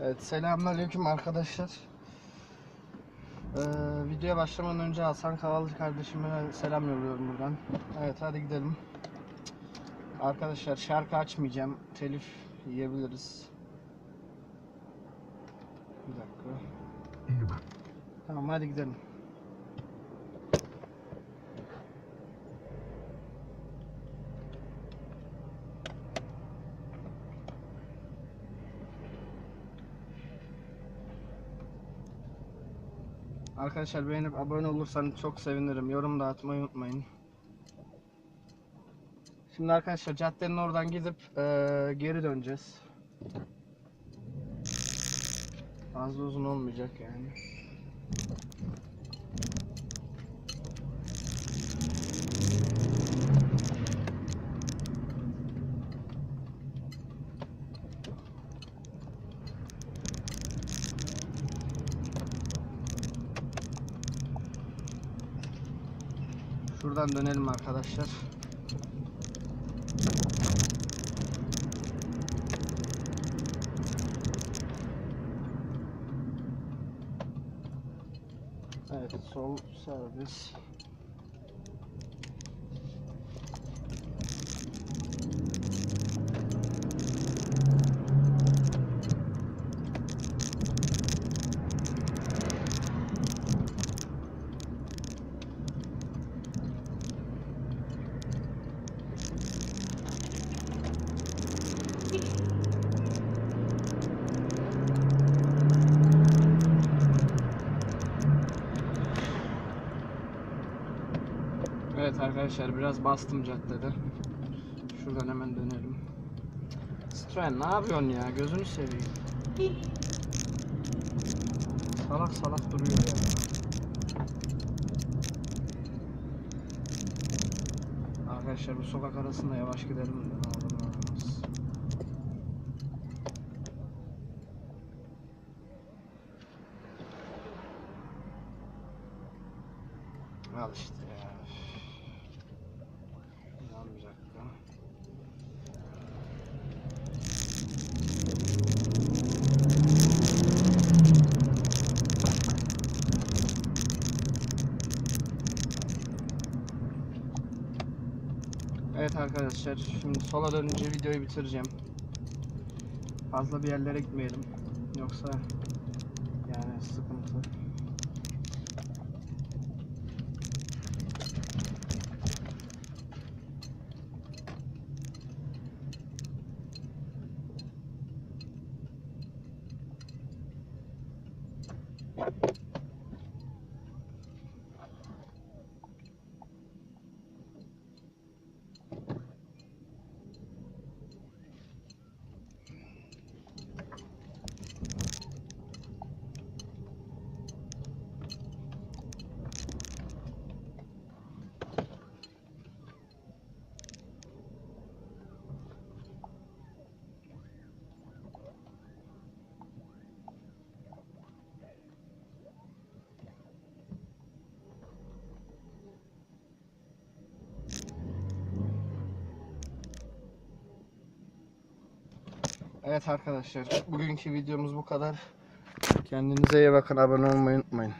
Evet selamünaleyküm arkadaşlar. Ee, videoya başlamadan önce Hasan Kavalcı kardeşime selam yolluyorum buradan. Evet hadi gidelim. Arkadaşlar şarkı açmayacağım. Telif yiyebiliriz. Bir dakika. Tamam hadi gidelim. Arkadaşlar beğenip abone olursanız çok sevinirim. Yorum da atmayı unutmayın. Şimdi arkadaşlar caddenin oradan gidip eee, geri döneceğiz. Fazla uzun olmayacak yani. Şuradan dönelim arkadaşlar. Evet, sol servis. Evet arkadaşlar biraz bastım caddede. Şuradan hemen dönelim. Stren ne yapıyorsun ya? Gözünü seveyim. Salak salak duruyor ya. Arkadaşlar bu sokak arasında yavaş gidelim de. Al işte ya. Yanmayacak da. Evet arkadaşlar şimdi sola dönünce videoyu bitireceğim. Fazla bir yerlere gitmeyelim. Yoksa yani sıkıntı. Evet arkadaşlar bugünkü videomuz bu kadar. Kendinize iyi bakın abone olmayı unutmayın.